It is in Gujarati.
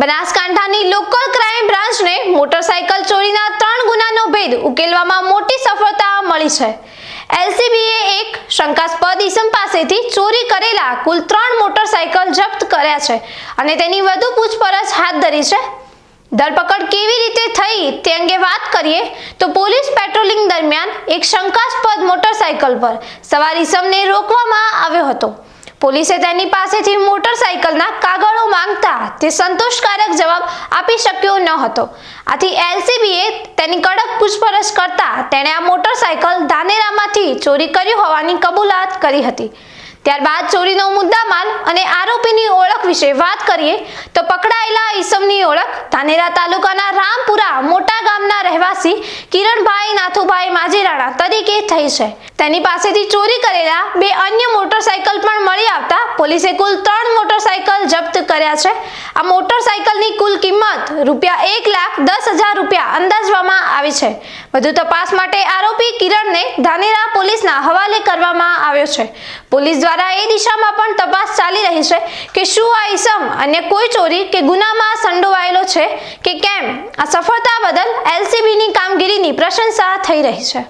બનાસકાંઠાની લોકલ ક્રાઇમ બ્રાન્ચને મોટરસાયકલ ચોરીના ત્રણ ગુનાનો ભેદ ઉકેલવામાં મોટી સફળતા મળી છે. એલસીબીએ એક શંકાસ્પદ ઈસમ પાસેથી ચોરી કરેલા કુલ ત્રણ મોટરસાયકલ જપ્ત કર્યા છે અને તેની વધુ પૂછપરછ હાથ ધરી છે. ધરપકડ કેવી રીતે થઈ તે અંગે વાત કરીએ તો પોલીસ પેટ્રોલિંગ દરમિયાન એક શંકાસ્પદ મોટરસાયકલ પર સવાર ઈસમને રોકવામાં આવ્યો હતો. પોલીસે તેની પાસેથી મોટરસાઇકલના કાગળો માંગતા તે સંતોષકારક જવાબ આપી શક્યો ન હતો. આથી એલસીબીએ તેની કડક પૂછપરછ કરતા તેણે આ મોટરસાયકલ ધાનેરામાંથી ચોરી કરી હોવાની કબૂલાત કરી હતી. ત્યારબાદ ચોરીનો મુદ્દામાલ અને આરોપીની ઓળખ વિશે વાત કરીએ તો પકડાયેલા ઈસમની ઓળખ ધાનેરા તાલુકાના રામપુરા મોટા ગામના રહેવાસી કિરણભાઈ નાથુભાઈ માજીરાણા તરીકે થઈ છે. તેની પાસેથી ચોરી કરેલા બે અન્ય મોટરસાયકલ પણ મળી આવતા પોલીસે કુલ ત્રણ કર્યા છે. આ મોટરસાયકલની કુલ કિંમત રૂપિયા એક લાખ દસ હજાર રૂપિયા અંદાજવામાં આવી છે. વધુ તપાસ માટે આરોપી કિરણને ધાનેરા પોલીસના હવાલે કરવામાં આવ્યો છે. પોલીસ દ્વારા એ દિશામાં પણ તપાસ ચાલી રહી છે કે શું આ ઇસમ અન્ય કોઈ ચોરી કે ગુનામાં સંડોવાયેલો છે કે કેમ? આ સફળતા બદલ એલસીબીની કામગીરીની પ્રશંસા થઈ રહી છે.